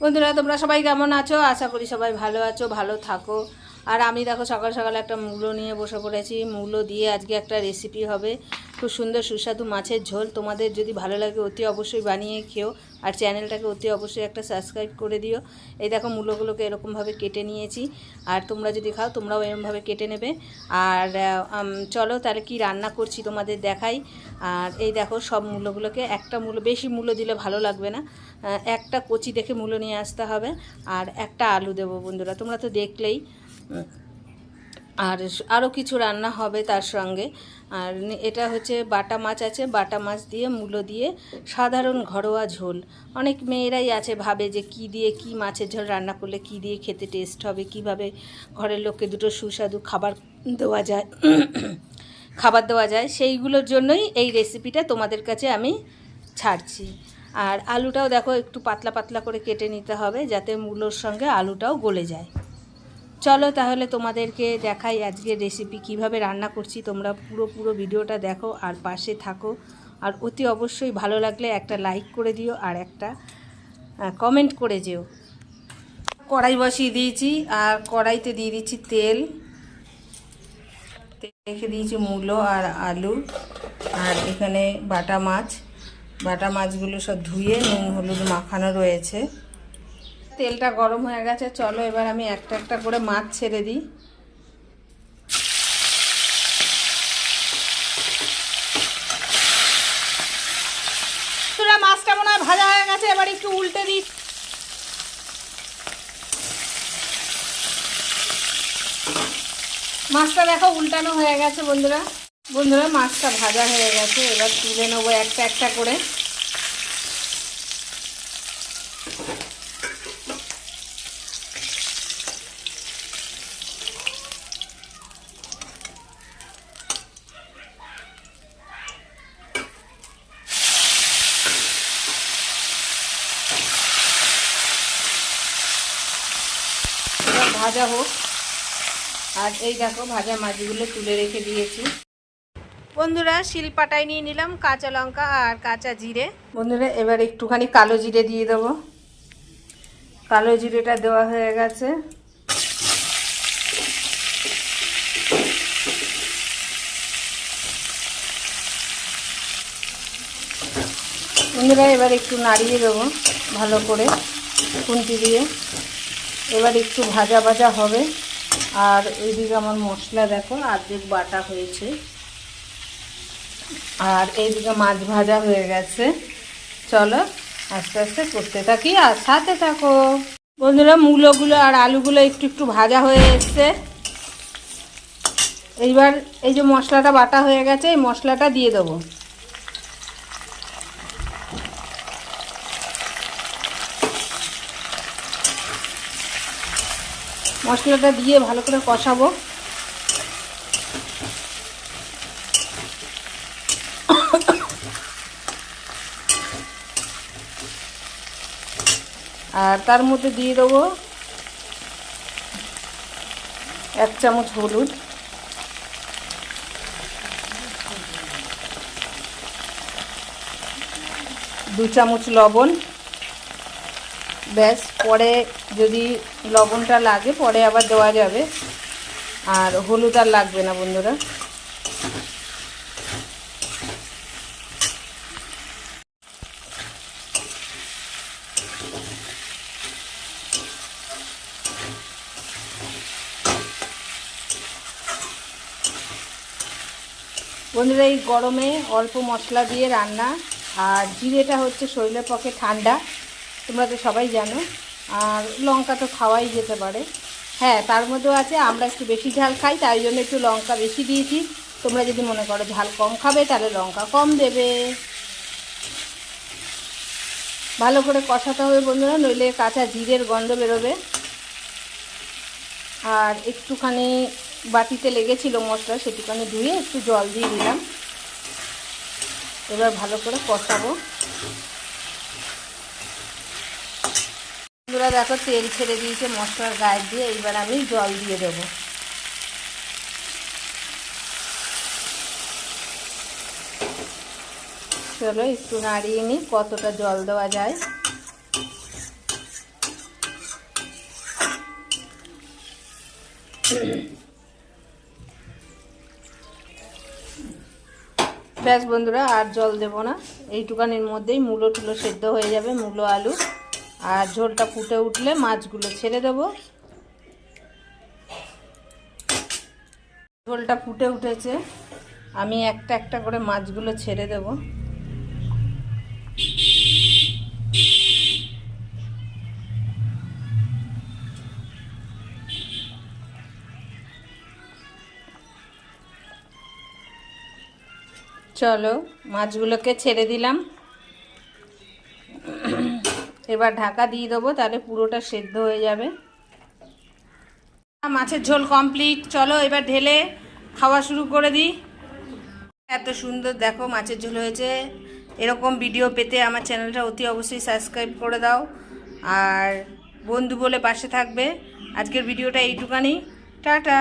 বন্ধুরা তোমরা সবাই কেমন আছো? আশা করি সবাই ভালো আছো ভালো থাকো। আর আমি দেখো সকাল সকাল একটা মূলো নিয়ে বসে পড়েছি। মূলো দিয়ে আজকে একটা রেসিপি হবে। খুব সুন্দর সুস্বাদু মাছের ঝোল। তোমাদের যদি ভালো লাগে অতি অবশ্যই বানিয়ে খেও। আর চ্যানেলটাকে অতি অবশ্যই একটা সাবস্ক্রাইব করে দিও। এই দেখো মূলোগুলোকে এরকমভাবে কেটে নিয়েছি। আর তোমরা যদি খাও, তোমরাও এরকমভাবে কেটে নেবে। আর চলো তাহলে কি রান্না করছি তোমাদের দেখাই। আর এই দেখো সব মূলোগুলোকে। একটা মূলো, বেশি মূল্য দিলে ভালো লাগবে না। একটা কচি দেখে মূলো নিয়ে আসতে হবে। আর একটা আলু দেবো বন্ধুরা। তোমরা তো দেখলেই। আর আরও কিছু রান্না হবে তার সঙ্গে। আর এটা হচ্ছে বাটা মাছ আছে, বাটা মাছ দিয়ে, মূলো দিয়ে, সাধারণ ঘরোয়া ঝোল। অনেক মেয়েরাই আছে, ভাবে যে কি দিয়ে কি মাছের ঝোল রান্না করলে কি দিয়ে খেতে টেস্ট হবে, কীভাবে ঘরের লোককে দুটো সুস্বাদু খাবার দেওয়া যায়, খাবার দেওয়া যায়, সেইগুলোর জন্যই এই রেসিপিটা তোমাদের কাছে আমি ছাড়ছি। আর আলুটাও দেখো, একটু পাতলা পাতলা করে কেটে নিতে হবে, যাতে মূলোর সঙ্গে আলুটাও গলে যায়। চলো তাহলে তোমাদেরকে দেখাই আজকের রেসিপি কীভাবে রান্না করছি। তোমরা পুরো পুরো ভিডিওটা দেখো আর পাশে থাকো। আর অতি অবশ্যই ভালো লাগলে একটা লাইক করে দিও আর একটা কমেন্ট করে যেও। কড়াই বসিয়ে দিয়েছি আর কড়াইতে দিয়ে দিচ্ছি তেল রেখে দিয়েছি মূলো আর আলু আর এখানে বাটা মাছ। বাটা মাছগুলো সব ধুয়ে নুন, হলুদ মাখানো রয়েছে। তেলটা গরম হয়ে গেছে, চলো এবার আমি একটা একটা করে মাছ ছেড়ে দিই। মাছটা মনে হয় ভাজা হয়ে গেছে, এবার একটু উল্টে দিই। মাছটা দেখো উল্টানো হয়ে গেছে বন্ধুরা। বন্ধুরা, মাছটা ভাজা হয়ে গেছে, এবার তুলে নেব একটা একটা করে। ভাজা হোক। আর এই দেখো ভাজা মাছগুলো তুলে রেখে দিয়েছি। বন্ধুরা শিলপাটায় নিয়ে নিলাম কাঁচা লঙ্কা আর কাঁচা জিরে। বন্ধুরা এবার একটুখানি কালো জিরে দিয়ে দেবো। কালো জিরেটা দেওয়া হয়ে গেছে। বন্ধুরা এবার একটু নাড়িয়ে দেবো ভালো করে খুন্তি দিয়ে। এবার একটু ভাজা ভাজা হবে। আর এইদিকে আমার মশলা দেখো অর্ধেক বাটা হয়েছে। আর এইদিকে মাছ ভাজা হয়ে গেছে। চলো আস্তে আস্তে করতে থাকি আর সাথে থাকো। বন্ধুরা, মূলোগুলো আর আলুগুলো একটু একটু ভাজা হয়ে এসছে। এইবার এই যে মশলাটা বাটা হয়ে গেছে, এই মশলাটা দিয়ে দেবো। মশলাটা দিয়ে ভালো করে কষাবো। আর তার মধ্যে দিয়ে দেবো এক চামচ হলুদ। দু চামচ লবণ। ব্যাস, পরে যদি লবণটা লাগে, পরে আবার দেওয়া যাবে। আর হলুদ আর লাগবে না, বন্ধুরা। বন্ধুরা, এই গরমে অল্প মশলা দিয়ে রান্না। আর জিরেটা হচ্ছে শরীরের পক্ষে ঠান্ডা। তোমরা তো সবাই জানো। আর লঙ্কা তো খাওয়াই যেতে পারে। হ্যাঁ তার মধ্যেও আছে, আমরা একটু বেশি ঝাল খাই, তাই জন্য একটু লঙ্কা বেশি দিয়েছি। তোমরা যদি মনে করো ঝাল কম খাবে, তাহলে লঙ্কা কম দেবে। ভালো করে কষাতে হবে বন্ধুরা, নইলে কাঁচা জিরের গন্ধ বেরোবে। আর একটুখানি বাটিতে লেগেছিল মশলা, সেটুখানি ধুয়ে একটু জল দিয়ে দিলাম। এবার ভালো করে কষাবো। তোরা দেখো, তেল ছেড়ে দিয়েছে, মশলার গায়ে দিয়ে। এইবার আমি জল দিয়ে দেবো। চলো, একটু নাড়িয়ে নিই, কতটা জল দেওয়া যায়। ব্যাস বন্ধুরা, আর জল দেব না। এইটুকানির মধ্যেই মূলো টুলো সেদ্ধ হয়ে যাবে, মূলো, আলু। আর ঝোলটা ফুটে উঠলে মাছগুলো ছেড়ে দেবো। ঝোলটা ফুটে উঠেছে। আমি একটা একটা করে মাছগুলো ছেড়ে দেবো। চলো, মাছগুলোকে ছেড়ে দিলাম। এবার ঢাকা দিয়ে দেবো, তাহলে পুরোটা সেদ্ধ হয়ে যাবে। মাছের ঝোল কমপ্লিট চলো এবার ঢেলে খাওয়া শুরু করে দিই। এত সুন্দর দেখো মাছের ঝোল হয়েছে। এরকম ভিডিও পেতে আমার চ্যানেলটা অতি অবশ্যই সাবস্ক্রাইব করে দাও। আর বন্ধু বলে পাশে থাকবে। আজকের ভিডিওটা এইটুকানি টাটা!